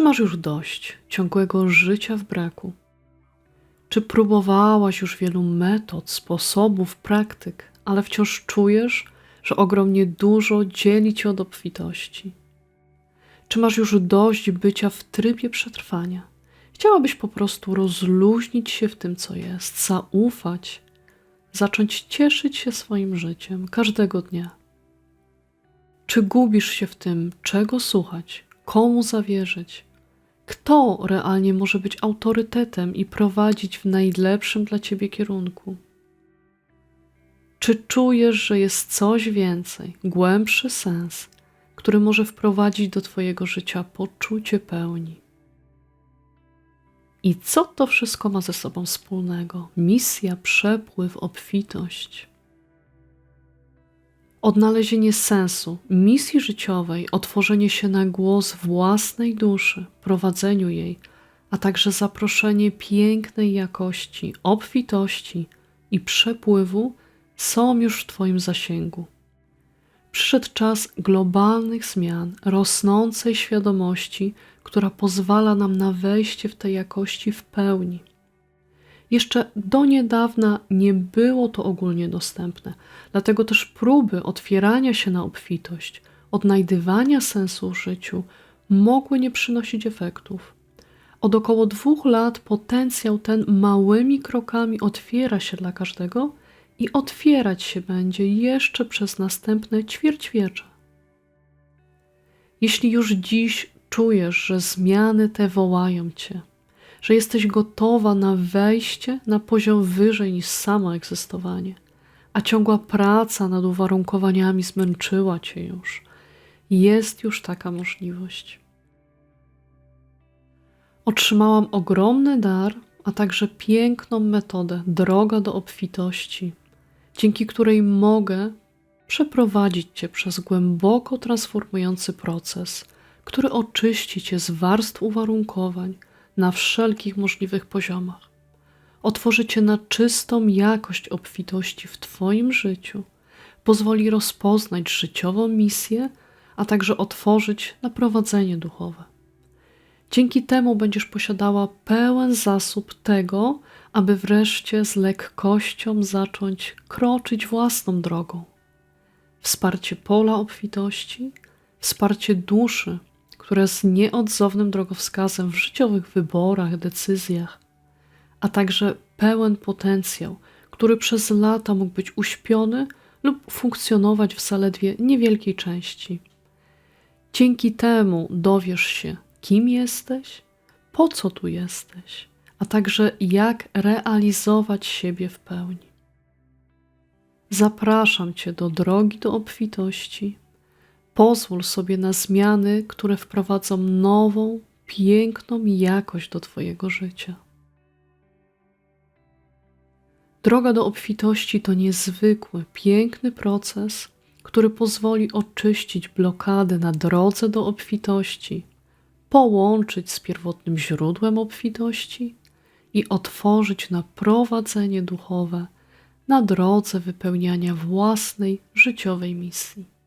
Czy masz już dość ciągłego życia w braku? Czy próbowałaś już wielu metod, sposobów, praktyk, ale wciąż czujesz, że ogromnie dużo dzieli cię od obfitości? Czy masz już dość bycia w trybie przetrwania? Chciałabyś po prostu rozluźnić się w tym, co jest, zaufać, zacząć cieszyć się swoim życiem każdego dnia. Czy gubisz się w tym, czego słuchać, komu zawierzyć? Kto realnie może być autorytetem i prowadzić w najlepszym dla ciebie kierunku? Czy czujesz, że jest coś więcej, głębszy sens, który może wprowadzić do Twojego życia poczucie pełni? I co to wszystko ma ze sobą wspólnego? Misja, przepływ, obfitość. Odnalezienie sensu, misji życiowej, otworzenie się na głos własnej duszy, prowadzeniu jej, a także zaproszenie pięknej jakości, obfitości i przepływu są już w Twoim zasięgu. Przyszedł czas globalnych zmian, rosnącej świadomości, która pozwala nam na wejście w tej jakości w pełni. Jeszcze do niedawna nie było to ogólnie dostępne, dlatego też próby otwierania się na obfitość, odnajdywania sensu w życiu mogły nie przynosić efektów. Od około dwóch lat potencjał ten małymi krokami otwiera się dla każdego i otwierać się będzie jeszcze przez następne ćwierćwiecze. Jeśli już dziś czujesz, że zmiany te wołają cię, że jesteś gotowa na wejście na poziom wyżej niż samo egzystowanie, a ciągła praca nad uwarunkowaniami zmęczyła cię już, jest już taka możliwość. Otrzymałam ogromny dar, a także piękną metodę, droga do obfitości, dzięki której mogę przeprowadzić Cię przez głęboko transformujący proces, który oczyści Cię z warstw uwarunkowań na wszelkich możliwych poziomach. Otworzy Cię na czystą jakość obfitości w Twoim życiu, pozwoli rozpoznać życiową misję, a także otworzyć na prowadzenie duchowe. Dzięki temu będziesz posiadała pełen zasób tego, aby wreszcie z lekkością zacząć kroczyć własną drogą. Wsparcie pola obfitości, wsparcie duszy, która jest nieodzownym drogowskazem w życiowych wyborach, decyzjach, a także pełen potencjał, który przez lata mógł być uśpiony lub funkcjonować w zaledwie niewielkiej części. Dzięki temu dowiesz się, kim jesteś, po co tu jesteś, a także jak realizować siebie w pełni. Zapraszam Cię do drogi do obfitości. Pozwól sobie na zmiany, które wprowadzą nową, piękną jakość do Twojego życia. Droga do obfitości to niezwykły, piękny proces, który pozwoli oczyścić blokady na drodze do obfitości, połączyć z pierwotnym źródłem obfitości i otworzyć na prowadzenie duchowe na drodze wypełniania własnej życiowej misji.